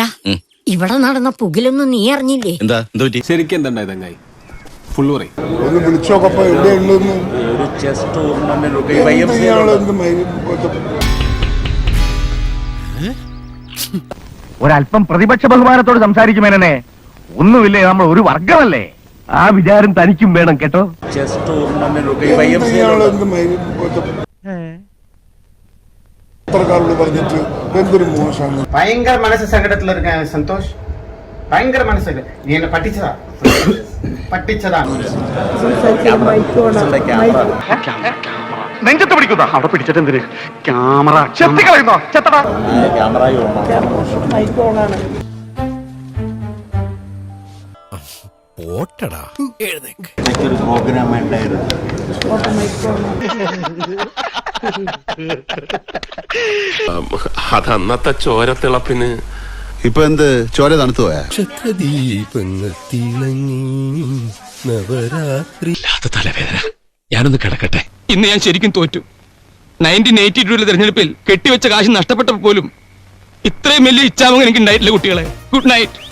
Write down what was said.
അല്ല ഇവിടെ നടന്ന പുകിലൊന്നും നീ അറിഞ്ഞില്ലേ? എന്താ? എന്താ പറ്റി? ശരിക്കും എന്താ ഇതങ്ങായി ഫുള്ള് പറയും. ഒന്ന് വിളിച്ചോക്കപ്പോ എവിടെയുള്ളതെന്ന് ഒരു ചെസ് ടൂർണമെന്റ് ഒരല്പം പ്രതിപക്ഷ ബഹുമാനത്തോട് സംസാരിക്കുമേനെ ഒന്നുമില്ലേ നമ്മൾ ഒരു വർഗമല്ലേ ആ വിചാരം തനിക്കും വേണം കേട്ടോ? ചെസ് ടൂർണമെന്റ് പത്രക്കാരോട് പറഞ്ഞിട്ട് എന്തൊരു മോശമാണ്? ഭയങ്കര മനസ്സ് സങ്കടത്തിലൊരു സന്തോഷ്. ഭയങ്കര മനസ്സ് നീ എന്നെ പറ്റിച്ചതാ പറ്റിച്ചതാണ് നെഞ്ചത്ത് പിടിക്കുന്ന? അവിടെ പിടിച്ചിട്ട് എന്തിന്? ക്യാമറ ചെത്തി കളയുന്നോ ചെത്തടാ. ക്യാമറ പോട്ടടാ. പ്രോഗ്രാം ഉണ്ടായിരുന്നു. അതന്നത്തെ ചോരത്തിളപ്പിന് ഇപ്പൊ എന്ത്? ചോര തണുത്തു പോയാ? നവരാത്രി. തലവേദന. ഞാനൊന്ന് കിടക്കട്ടെ. ഇന്ന് ഞാൻ ശരിക്കും തോറ്റു. നയന്റീൻ എയ്റ്റി ടൂലെ തെരഞ്ഞെടുപ്പിൽ കെട്ടിവെച്ച കാശ് നഷ്ടപ്പെട്ടപ്പോൾ പോലും ഇത്രയും വലിയ ഇച്ഛാമങ്ങൾ എനിക്ക് ഉണ്ടായിട്ടില്ല കുട്ടികളെ. Good night.